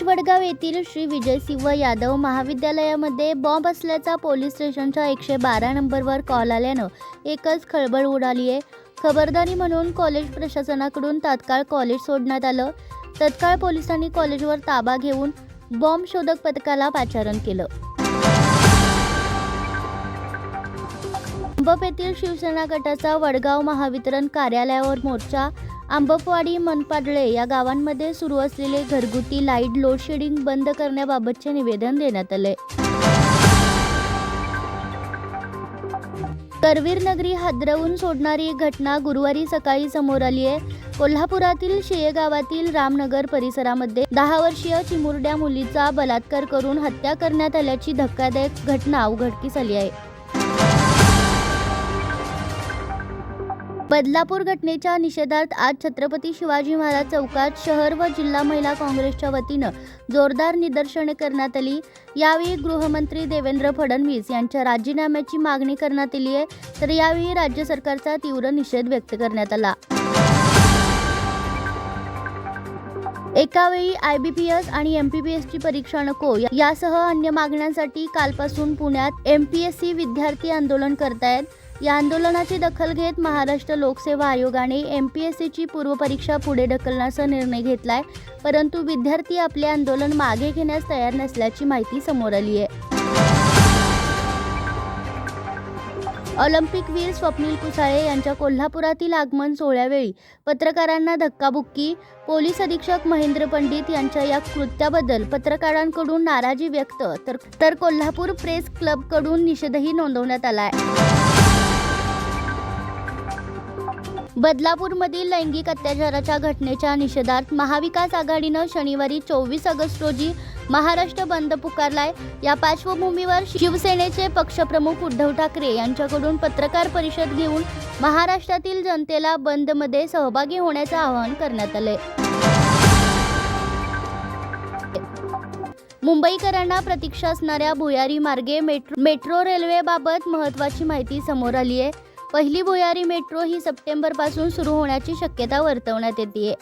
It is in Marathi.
शेगाव येथील श्री विजयसिंह यादव महाविद्यालयामध्ये बॉम्ब असल्याचा पोलीस स्टेशनच्या एकशे बारा नंबरवर कॉल आल्यानं एकच खळबळ उडाली आहे. खबरदारी म्हणून कॉलेज प्रशासनाकडून तात्काळ कॉलेज सोडण्यात आलं. तत्काळ पोलिसांनी कॉलेजवर ताबा घेऊन बॉम्ब शोधक पथकाला पाचारण केलं. अंबप येथील शिवसेना गटाचा वडगाव महावितरण कार्यालयावर मोर्चा आंबपवाडी मनपाडळे या गावांमध्ये सुरू असलेले घरगुती लाइट लोड शेडिंग बंद करण्याबाबतचे निवेदन देण्यात आले. करवीर नगरी हादरवून सोडणारी घटना गुरुवारी सकाळी समोर आली आहे. कोल्हापुरातील शेयगावातील रामनगर परिसरामध्ये दहा वर्षीय चिमुरड्या मुलीचा बलात्कार करून हत्या करण्यात आल्याची धक्कादायक घटना उघडकीस आली आहे. बदलापूर घटनेच्या निषेधार्थ आज छत्रपती शिवाजी महाराज चौकात शहर व जिल्हा महिला काँग्रेसच्या वतीनं जोरदार निदर्शने करण्यात आली. यावेळी गृहमंत्री देवेंद्र फडणवीस यांच्या राजीनाम्याची मागणी करण्यात आली आहे. तर यावेळी राज्य सरकारचा तीव्र निषेध व्यक्त करण्यात आला. एकावेळी आय बी पी एस आणि एम पी पी एसची परीक्षा नको. यासह अन्य मागण्यांसाठी कालपासून पुण्यात एम पी एस सी विद्यार्थी आंदोलन करतायत. या आंदोलनाची दखल घेत महाराष्ट्र लोकसेवा आयोगाने एम पी एस सीची पूर्वपरीक्षा पुढे ढकलण्याचा निर्णय घेतलाय परंतु विद्यार्थी आपले आंदोलन मागे घेण्यास तयार नसल्याची माहिती समोर आली आहे. ऑलिम्पिकवीर स्वप्नील कुसाळे यांच्या कोल्हापुरातील आगमन सोहळ्यावेळी पत्रकारांना धक्काबुक्की पोलीस अधीक्षक महेंद्र पंडित यांच्या या कृत्याबद्दल पत्रकारांकडून नाराजी व्यक्त तर तर कोल्हापूर प्रेस क्लबकडून निषेधही नोंदवण्यात आला आहे बदलापूरमधील लैंगिक अत्याचाराच्या घटनेच्या निषेधार्थ महाविकास आघाडीनं शनिवारी चोवीस ऑगस्ट रोजी महाराष्ट्र बंद पुकारलाय. या पार्श्वभूमीवर शिवसेनेचे पक्षप्रमुख उद्धव ठाकरे यांच्याकडून पत्रकार परिषद घेऊन महाराष्ट्रातील जनतेला बंदमध्ये सहभागी होण्याचं आवाहन करण्यात आलंय. मुंबईकरांना प्रतीक्षा असणाऱ्या भुयारी मार्गे मेट्रो मेट्रो रेल्वेबाबत महत्त्वाची माहिती समोर आली आहे पहिली भुयारी मेट्रो ही सप्टेंबरपासून सुरू होण्याची शक्यता वर्तवण्यात येते